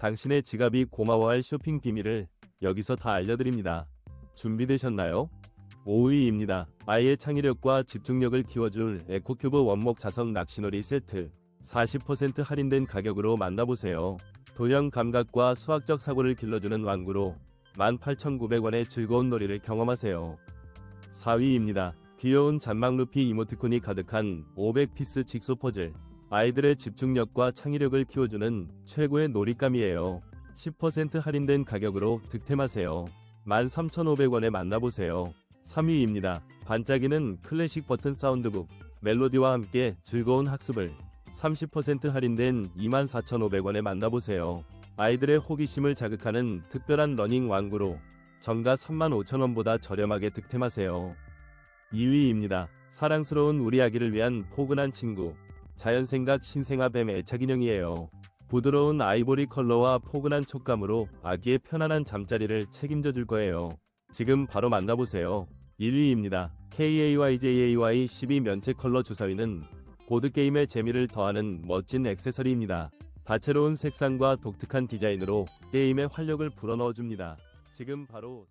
당신의 지갑이 고마워할 쇼핑 비밀을 여기서 다 알려드립니다. 준비되셨나요? 5위입니다. 아이의 창의력과 집중력을 키워줄 에코큐브 원목 자석 낚시놀이 세트 40% 할인된 가격으로 만나보세요. 도형 감각과 수학적 사고를 길러주는 완구로 18,900원의 즐거운 놀이를 경험하세요. 4위입니다. 귀여운 잔망 루피 이모티콘이 가득한 500피스 직소 퍼즐. 아이들의 집중력과 창의력을 키워주는 최고의 놀잇감이에요. 10% 할인된 가격으로 득템하세요. 13,500원에 만나보세요. 3위입니다. 반짝이는 클래식 버튼 사운드북. 멜로디와 함께 즐거운 학습을 30% 할인된 24,500원에 만나보세요. 아이들의 호기심을 자극하는 특별한 러닝 완구로 정가 35,000원보다 저렴하게 득템하세요. 2위입니다. 사랑스러운 우리 아기를 위한 포근한 친구. 자연생각 신생아 뱀 애착 인형이에요. 부드러운 아이보리 컬러와 포근한 촉감으로 아기의 편안한 잠자리를 책임져 줄 거예요. 지금 바로 만나보세요. 1위입니다. KAYJAY 12 면체 컬러 주사위는 보드게임의 재미를 더하는 멋진 액세서리입니다. 다채로운 색상과 독특한 디자인으로 게임의 활력을 불어넣어줍니다. 지금 바로